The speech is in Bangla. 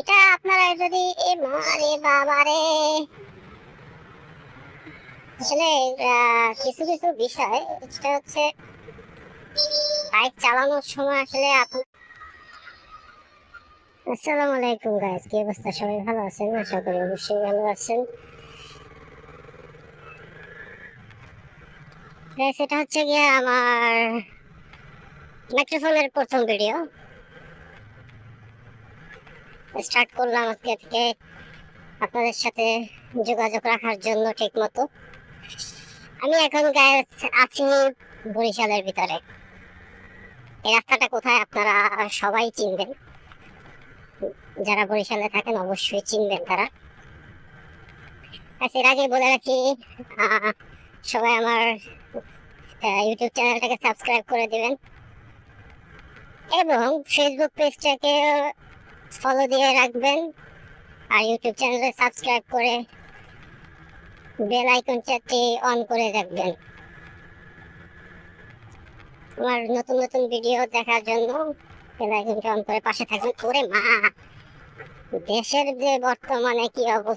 এটা আপনারা যদি এ মারে বাবা রে আসলে কিছু কিছু বিষয় সেটা হচ্ছে বাইক চালানোর সময় আসলে আপনি আসসালামু আলাইকুম গাইস কি অবস্থা? সবাই ভালো আছেন? আশা করি অবশ্যই ভালো আছেন। এটা হচ্ছে গিয়ে আমার মাইক্রোফোনের প্রথম ভিডিও স্টার্ট করলাম আজকে থেকে আপনাদের সাথে যোগাযোগ রাখার জন্য ঠিক মতো। আমি এখন আছি বরিশালের ভিতরে। এই রাস্তাটা কোথায় আপনারা সবাই চিনবেন। যারা বরিশালে থাকেন অবশ্যই চিনবেন তারা। আচ্ছা, এর আগে বলে রাখি সবাই আমার ইউটিউব চ্যানেলটাকে সাবস্ক্রাইব করে দিবেন। এবং ফেসবুক পেজটাকে ফলো দিয়ে রাখবেন আর ইউটিউব চ্যানেলে সাবস্ক্রাইব করে বেল আইকন চারটি অন করে রাখবেন। আমার নতুন নতুন ভিডিও দেখার জন্য বেল আইকনটা অন করে পাশে থাকবেন। করে মা! দেশের যে বর্তমানে কি অবস্থা?